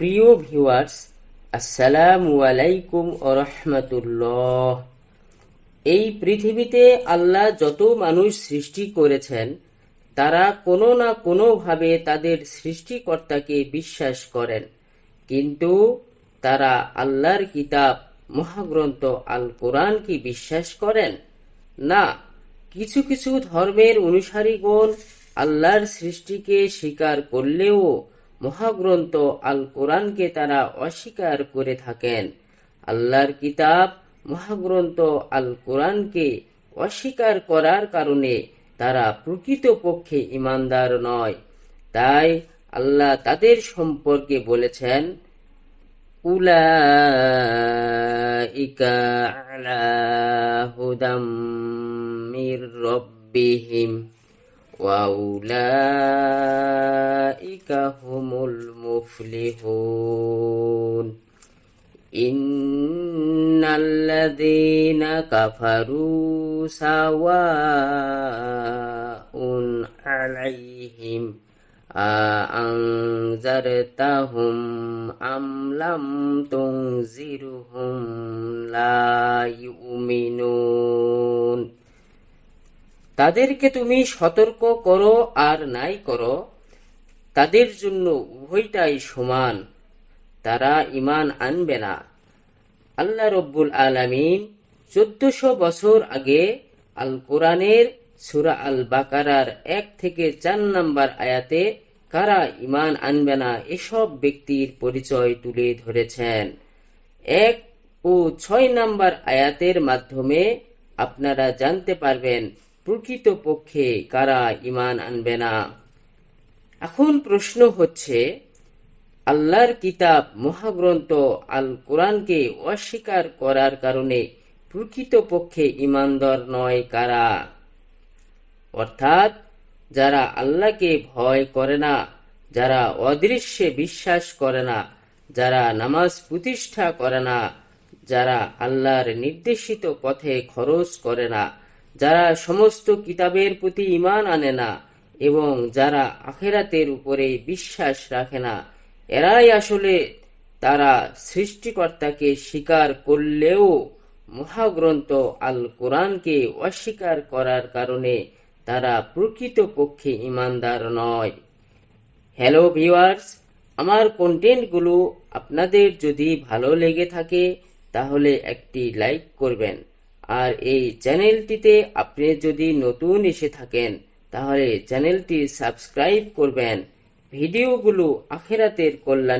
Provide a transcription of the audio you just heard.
প্রিয় ভিউয়ার্স, আসসালামু আলাইকুম রহমতুল্লাহ। এই পৃথিবীতে আল্লাহ যত মানুষ সৃষ্টি করেছেন, তারা কোনো না কোনোভাবে তাদের সৃষ্টিকর্তাকে বিশ্বাস করেন। কিন্তু তারা আল্লাহর কিতাব, মহাগ্রন্থ আল কোরআন কি বিশ্বাস করেন? না, কিছু কিছু ধর্মের অনুসারীগণ আল্লাহর সৃষ্টিকে স্বীকার করলেও মহাগ্রন্থ আল কোরআনকে তারা অস্বীকার করে থাকেন। আল্লাহর কিতাব মহাগ্রন্থ আল কোরআনকে অস্বীকার করার কারণে তারা প্রকৃত পক্ষে ইমানদার নয়। তাই আল্লাহ তাদের সম্পর্কে বলেছেন উলা আলা রব্বিহিম ওয়াউলা هم المفلحون إن الذين كفروا سواء عليهم أأنذرتهم أم لم تنذرهم لا يؤمنون তাদেরকে তুমি সতর্ক করো আর নাই করো তাদের জন্য উভয়টাই সমান। তারা ইমান আনবে না। আল্লাহ রব্বুল আলামিন চোদ্দশো বছর আগে আল কোরআনের সুরা আল বাকারার এক থেকে চার নম্বর আয়াতে কারা ইমান আনবে না এসব ব্যক্তির পরিচয় তুলে ধরেছেন। এক ও ছয় নম্বর আয়াতের মাধ্যমে আপনারা জানতে পারবেন প্রকৃতপক্ষে কারা ইমান আনবে না। এখন প্রশ্ন হচ্ছে, আল্লাহর কিতাব মহাগ্রন্থ আল কোরআনকে অস্বীকার করার কারণে প্রকৃতপক্ষে ইমানদার নয় কারা? অর্থাৎ, যারা আল্লাহকে ভয় করে না, যারা অদৃশ্যে বিশ্বাস করে না, যারা নামাজ প্রতিষ্ঠা করে না, যারা আল্লাহর নির্দেশিত পথে খরচ করে না, যারা সমস্ত কিতাবের প্রতি ইমান আনে না এবং যারা আখেরাতের উপরে বিশ্বাস রাখে না, এরাই আসলে তারা সৃষ্টিকর্তাকে স্বীকার করলেও মহাগ্রন্থ আল কোরআনকে অস্বীকার করার কারণে তারা প্রকৃতপক্ষে ইমানদার নয়। হ্যালো ভিউয়ার্স, আমার কন্টেন্টগুলো আপনাদের যদি ভালো লেগে থাকে, তাহলে একটি লাইক করবেন। আর এই চ্যানেলটিতে আপনি যদি নতুন এসে থাকেন তাহলে চ্যানেলটি সাবস্ক্রাইব করবেন। ভিডিওগুলো আখেরাতের কল্যাণ